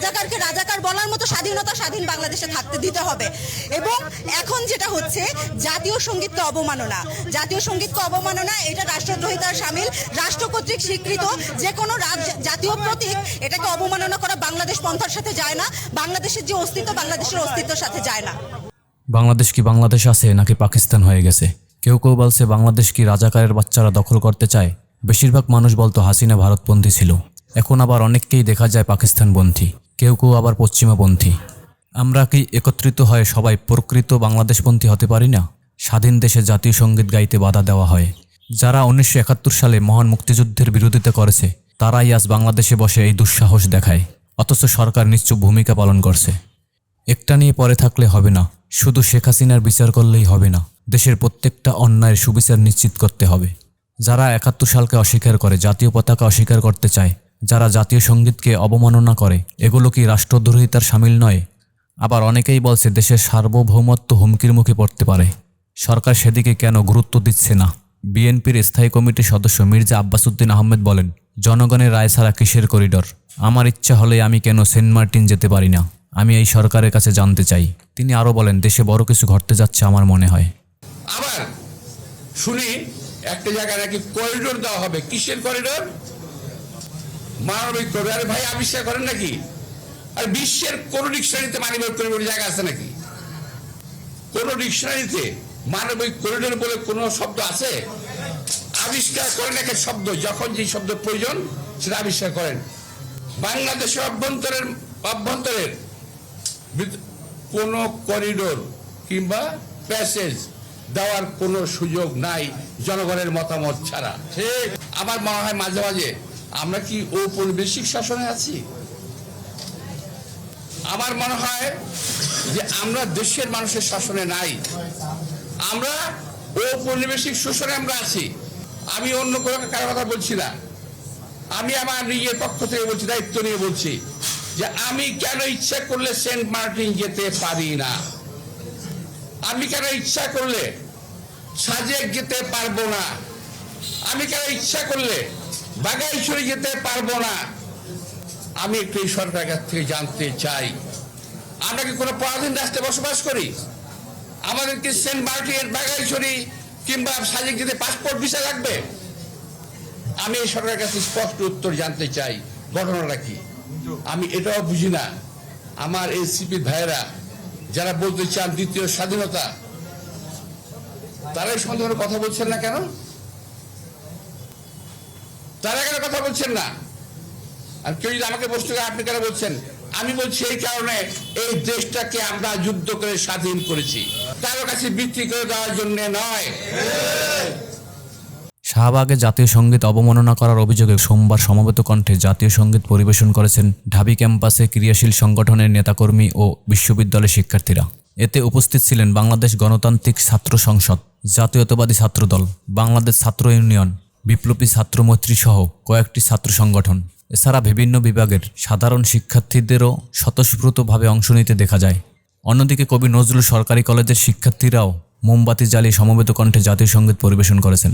রাজাকারকে রাজাকার বলার মতো স্বাধীনতা স্বাধীন বাংলাদেশে থাকতে দিতে হবে। এবং এখন যেটা হচ্ছে, জাতীয় সঙ্গীতকে অবমাননা। জাতীয় সঙ্গীতকে অবমাননা, এটা রাষ্ট্রদ্রোহিতার সামিল। রাষ্ট্র কর্তৃক স্বীকৃত যে কোনো জাতীয় প্রতীক, এটাকে অবমাননা করা বাংলাদেশ পন্থার সাথে যায় না। বাংলাদেশের যে অস্তিত্ব, বাংলাদেশের অস্তিত্বের সাথে যায় না। বাংলাদেশ কি বাংলাদেশ আছে নাকি পাকিস্তান হয়ে গেছে? কেউ কেউ বলছে, বাংলাদেশ কি রাজাকারের বাচ্চারা দখল করতে চায়? বেশিরভাগ মানুষ বলতো, হাসিনা ভারতপন্থী ছিল। এখন আবার অনেককেই দেখা যায় পাকিস্তানপন্থী কেউ কেউ আবার পশ্চিমাপন্থী আমরা কি একত্রিত হয়ে সবাই প্রকৃত বাংলাদেশপন্থী হতে পারি না? স্বাধীন দেশে জাতীয় সংগীত গাইতে বাধা দেওয়া হয়। যারা উনিশশো একাত্তর সালে মহান মুক্তিযুদ্ধের বিরোধিতা করেছে, তারাই আজ বাংলাদেশে বসে এই দুঃসাহস দেখায়। অথচ সরকার নিশ্চুপ ভূমিকা পালন করছে। একটা নিয়ে পরে থাকলে হবে না। শুধু শেখ হাসিনার বিচার করলেই হবে না। দেশের প্রত্যেকটা অন্যায়ের সুবিচার নিশ্চিত করতে হবে। যারা একাত্তর সালকে অস্বীকার করে, জাতীয় পতাকা অস্বীকার করতে চায় যারা জাতীয় সঙ্গীতকে অবমাননা করে, এগুলো কি রাষ্ট্রদ্রোহিতার সামিল নয়? আবার অনেকেই বলছে দেশের সার্বভৌমত্ব হুমকির মুখে পড়তে পারে। সরকার সেদিকে কেন গুরুত্ব দিচ্ছে না? বিএনপির স্থায়ী কমিটির সদস্য মির্জা আব্বাসুদ্দিন আহমেদ বলেন, জনগণের রায় ছাড়া কিসের করিডর? আমার ইচ্ছা হলে আমি কেন সেন্ট মার্টিন যেতে পারি না? আমি এই সরকারের কাছে জানতে চাই। তিনি আরও বলেন, দেশে বড় কিছু ঘটতে যাচ্ছে আমার মনে হয়। আবার শুনি, একটা জায়গায় নাকি করিডোর দেওয়া হবে। কিসের করিডোর? মানবিক করিডোর আরে ভাই, আবিষ্কার করেন নাকি? আর বিশ্বের কোন ডিকশনারিতে মানবিক করিডোর জায়গা আছে নাকি? কোন ডিকশনারিতে মানবিক করিডোর বলে কোনো শব্দ আছে? আবিষ্কার করেন একটা শব্দ, যখন যে শব্দ প্রয়োজন সেটা আবিষ্কার করেন। বাংলাদেশের অভ্যন্তরের অভ্যন্তরের কোনো করিডোর কিংবা প্যাসেজ দেওয়ার কোনো সুযোগ নাই জনগণের মতামত ছাড়া। ঠিক। আমার মনে হয় মাঝে মাঝে আমরা কি ঔপনিবেশিক শাসনে আছি? আমার মনে হয় যে আমরা দেশের মানুষের শাসনে নাই। আমরা ঔপনিবেশিক শোষণে আমরা আছি। আমি অন্য কোনো কারও কথা বলছি না। আমি আমার নিজের পক্ষ থেকে বলছি, দায়িত্ব নিয়ে বলছি যে আমি কেন ইচ্ছা করলে সেন্ট মার্টিন যেতে পারি না? আমি কেন ইচ্ছা করলে সাজেক যেতে পারব না? আমি কেন ইচ্ছা করলে বাগাইছড়ি যেতে পারব না। আমি একটু এই সরকারের কাছ থেকে জানতে চাই। আমরা কি কোনো পরাধীন রাষ্ট্রে বসবাস করি? আমাদেরকে সেন্ট মার্টিন বাগাইছড়ি কিংবা সাজেক যেতে পাসপোর্ট ভিসা লাগবে? আমি এই সরকারের কাছে স্পষ্ট উত্তর জানতে চাই। ঘটনাটা কি? আমি এটাও বুঝি না। আমার এই সিপি ভাইয়েরা, যারা বলতে চান দ্বিতীয় স্বাধীনতা, তারাই কোনো কথা বলছেন না কেন তারা কেন কথা বলছেন না। আর কেউ যদি আমাকে করে, আপনি কেন বলছেন? আমি বলছি এই কারণে এই দেশটাকে আমরা যুদ্ধ করে স্বাধীন করেছি। কারও কাছে বিক্রি করে দেওয়ার জন্য নয়। শাহবাগে জাতীয় সংগীত অবমাননা করার অভিযোগে সোমবার সমবেত কণ্ঠে জাতীয় সংগীত পরিবেশন করেছেন ঢাবি ক্যাম্পাসে ক্রিয়াশীল সংগঠনের নেতাকর্মী ও বিশ্ববিদ্যালয়ের শিক্ষার্থীরা। এতে উপস্থিত ছিলেন বাংলাদেশ গণতান্ত্রিক ছাত্র সংসদ, জাতীয়তাবাদী ছাত্রদল, বাংলাদেশ ছাত্র ইউনিয়ন বিপ্লবী ছাত্র মৈত্রী সহ কয়েকটি ছাত্র সংগঠন। এছাড়া বিভিন্ন বিভাগের সাধারণ শিক্ষার্থীদেরও স্বতঃস্ফূর্তভাবে অংশ নিতে দেখা যায়। অন্যদিকে কবি নজরুল সরকারি কলেজের শিক্ষার্থীরাও মোমবাতি জ্বালিয়ে সমবেত কণ্ঠে জাতীয় সংগীত পরিবেশন করেছেন।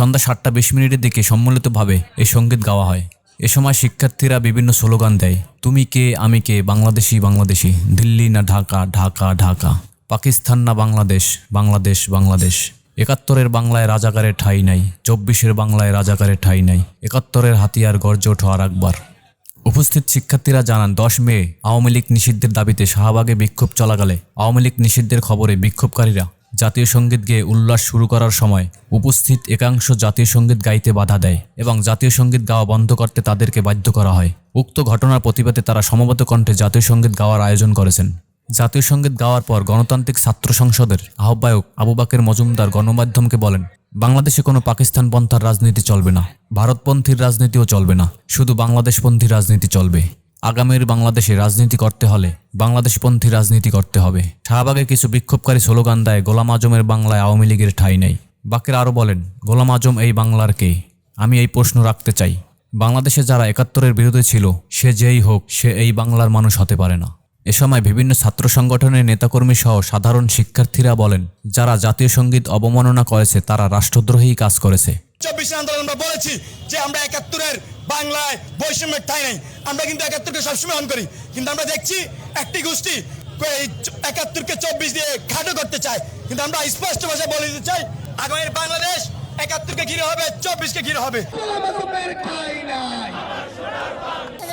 সন্ধ্যা সাতটা বিশ মিনিটের দিকে সম্মিলিতভাবে এই সংগীত গাওয়া হয়। এ সময় শিক্ষার্থীরা বিভিন্ন স্লোগান দেয়, তুমি কে, আমি কে, বাংলাদেশি বাংলাদেশি, দিল্লি না ঢাকা ঢাকা ঢাকা, পাকিস্তান না বাংলাদেশ বাংলাদেশ বাংলাদেশ, একাত্তরের বাংলায় রাজাকারের ঠাঁই নাই, চব্বিশের বাংলায় রাজাকারের ঠাঁই নাই, একাত্তরের হাতিয়ার গর্জে ওঠো আর একবার উপস্থিত শিক্ষার্থীরা জানান, দশ মে আওয়ামী লীগ নিষিদ্ধের দাবিতে শাহবাগে বিক্ষোভ চলাকালে আওয়ামী লীগ নিষিদ্ধের খবরে বিক্ষোভকারীরা জাতীয় সংগীত গেয়ে উল্লাস শুরু করার সময় উপস্থিত একাংশ জাতীয় সংগীত গাইতে বাধা দেয় এবং জাতীয় সংগীত গাওয়া বন্ধ করতে তাদেরকে বাধ্য করা হয়। উক্ত ঘটনার প্রতিবাদে তারা সমবেত কণ্ঠে জাতীয় সংগীত গাওয়ার আয়োজন করেছেন। জাতীয় সংগীত গাওয়ার পর গণতান্ত্রিক ছাত্র সংসদের আহ্বায়ক আবু বাকের মজুমদার গণমাধ্যমকে বলেন, বাংলাদেশে কোনো পাকিস্তান পন্থার রাজনীতি চলবে না। ভারতপন্থীর রাজনীতিও চলবে না। শুধু বাংলাদেশপন্থী রাজনীতি চলবে। আগামীর বাংলাদেশে রাজনীতি করতে হলে বাংলাদেশপন্থী রাজনীতি করতে হবে। শাহবাগে কিছু বিক্ষোভকারী স্লোগান দেয়, গোলাম আজমের বাংলায় আওয়ামী লীগের ঠাঁই নেই। বাকের আরও বলেন, গোলাম আজম এই বাংলার কে? আমি এই প্রশ্ন রাখতে চাই। বাংলাদেশে যারা একাত্তরের বিরুদ্ধে ছিল, সে যেই হোক, সে এই বাংলার মানুষ হতে পারে না। এ সময় বিভিন্ন ছাত্র সংগঠনের নেতাকর্মী সহ সাধারণ শিক্ষার্থীরা বলেন, যারা জাতীয় সংগীত অবমাননা করেছে, তারা রাষ্ট্রদ্রোহী কাজ করেছে। চব্বিশ আন্দোলন আমরা বলেছি যে আমরা একাত্তরের বাংলায় বৈষম্যের ঠাই নেই। আমরা কিন্তু একাত্তরকে সবসময় অন করি। কিন্তু আমরা দেখছি একটি গোষ্ঠী একাত্তরকে চব্বিশ দিয়ে খাটো করতে চায়। কিন্তু আমরা স্পষ্ট ভাষায় বলে দিতে চাই, আগামীর বাংলাদেশ একাত্তরকে ঘিরে হবে, চব্বিশকে ঘিরে হবে।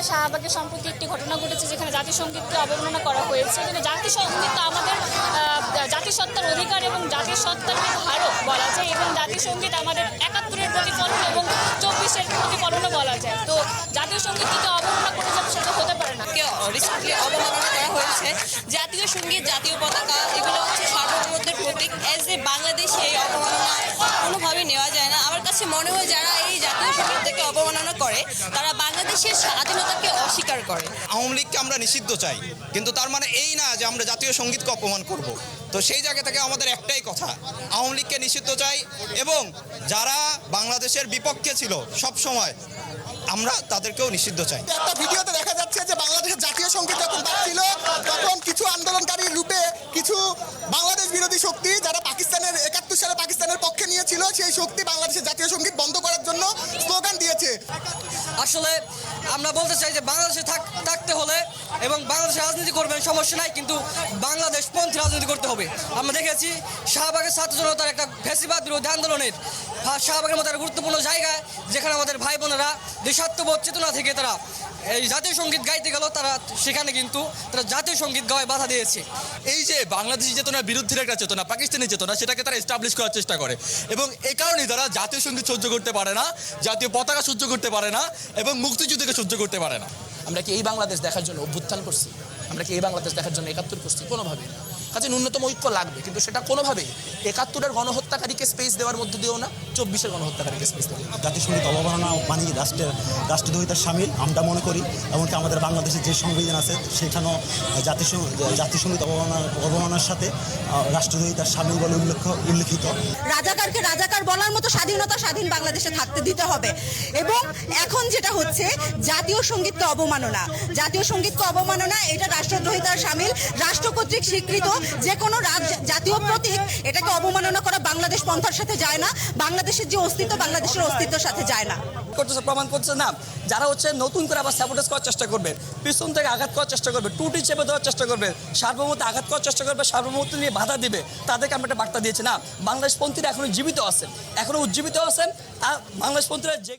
শাহবাগে সম্প্রতি একটি ঘটনা ঘটেছে যেখানে জাতীয় সঙ্গীতকে অবমাননা করা হয়েছে। এখানে জাতীয় সংগীত তো আমাদের জাতিসত্তার অধিকার এবং জাতীয় সত্তার ধারক বলা যায় এবং জাতীয় সংগীত আমাদের একাত্তরের প্রতিফলন এবং চব্বিশের প্রতিফলনও বলা যায়। তো জাতীয় সঙ্গীতকে অবমাননা করে যাবে সেটা হতে পারে না। কে রিসেন্টলি অবমাননা করা হয়েছে? জাতীয় সংগীত জাতীয় পতাকা এগুলো হচ্ছে সার্বভৌমত্বের প্রতীক। অ্যাজ এ বাংলাদেশে এই অবমাননা কোনোভাবেই নেওয়া যায় না। আমার কাছে মনে হয় যারা এই জাতীয় সঙ্গীতকে অবমাননা করে তারা বাংলাদেশের স্বাধীনতাকে অস্বীকার করে। আওয়ামী লীগকে আমরা নিষিদ্ধ চাই। কিন্তু তার মানে এই না যে আমরা জাতীয় সঙ্গীতকে অপমান করব। তো সেই জায়গা থেকে আমাদের একটাই কথা আওয়ামী লীগকে নিষিদ্ধ চাই এবং যারা বাংলাদেশের বিপক্ষে ছিল সব সময় আমরা তাদেরকেও নিষিদ্ধ চাই। একটা ভিডিওতে দেখা যাচ্ছে যে বাংলাদেশের জাতীয় সংগীত যখন বাজছিল তখন কিছু আন্দোলনকারী রূপে কিছু বাংলাদেশ বিরোধী শক্তি যারা পাকিস্তানের একাত্তর সালে পাকিস্তানের পক্ষে নিয়েছিল সেই শক্তি বাংলাদেশের জাতীয় সংগীত বন্ধ করার জন্য স্লোগান দিয়েছে। আসলে আমরা বলতে চাই যে বাংলাদেশে থাক- থাকতে হলে এবং বাংলাদেশে রাজনীতি করবেন, সমস্যা নাই, কিন্তু বাংলাদেশ পন্থী রাজনীতি করতে হবে। আমরা দেখেছি শাহবাগের ছাত্র জনতার একটা ফেসিবাদ বিরোধী আন্দোলনের শাহবাগের মতো একটা গুরুত্বপূর্ণ জায়গায় যেখানে আমাদের ভাই বোনেরা দেশাত্মবোধ, চেতনা থেকে তারা এই জাতীয় সংগীত গাইতে গেল, তারা সেখানে কিন্তু তারা জাতীয় সংগীত গাওয়ায় বাধা দিয়েছে। এই যে বাংলাদেশি চেতনার বিরুদ্ধে একটা চেতনা, পাকিস্তানি চেতনা, সেটাকে তারা এস্টাবলিশ করার চেষ্টা করে। এবং এই কারণেই তারা জাতীয় সংগীত সহ্য করতে পারে না, জাতীয় পতাকা সহ্য করতে পারে না, এবং মুক্তিযুদ্ধকে সহ্য করতে পারে না। আমরা কি এই বাংলাদেশ দেখার জন্য অভ্যুত্থান করছি? আমরা কি এই বাংলাদেশ দেখার জন্য একাত্তর করছি? কোনোভাবেই না। কাজে ন্যূনতম ঐক্য লাগবে কিন্তু সেটা কোনোভাবেই। একাত্তরের গণহত্যাকারীকে স্পেস দেওয়ার মধ্যে দিয়েও না চব্বিশের গণহত্যাকারীকে স্পেস দেওয়া জাতিসংগীত অবমাননা মানে রাষ্ট্রের রাষ্ট্রদ্রোহিতার সামিল আমরা মনে করি এমনকি আমাদের বাংলাদেশের যে সংবিধান আছে সেখানেও জাতিসং- জাতিসংগীত অবমাননা অবমাননার সাথে রাষ্ট্রদ্রোহিতার সামিল বলে উল্লেখ উল্লেখিত। রাজাকারকে রাজাকার বলার মতো স্বাধীনতা স্বাধীন বাংলাদেশে থাকতে দিতে হবে। এবং এখন যেটা হচ্ছে জাতীয় সঙ্গীতকে অবমাননা। জাতীয় সঙ্গীতকে অবমাননা এটা রাষ্ট্রদ্রোহিতার সামিল রাষ্ট্র কর্তৃক স্বীকৃত যে কোনো জাতীয় প্রতীক, এটাকে অবমাননা করা বাংলাদেশ পন্থার সাথে যায় না। বাংলাদেশের যে অস্তিত্ব, বাংলাদেশের অস্তিত্বের সাথে যায় না। করতেছে, প্রমাণ না। যারা হচ্ছে নতুন করে আবার স্যাবোটেজ করার চেষ্টা করবে, পিছন থেকে আঘাত করার চেষ্টা করবে, টুটি চেপে দেওয়ার চেষ্টা করবে, সার্বভৌমত্বে আঘাত করার চেষ্টা করবে, সার্বভৌমত্ব নিয়ে বাধা দিবে, তাদেরকে আমরা একটা বার্তা দিয়েছি, না বাংলাদেশপন্থীরা এখনও জীবিত আছে। এখনও উজ্জীবিত আছেন, আর বাংলাদেশপন্থীরা যে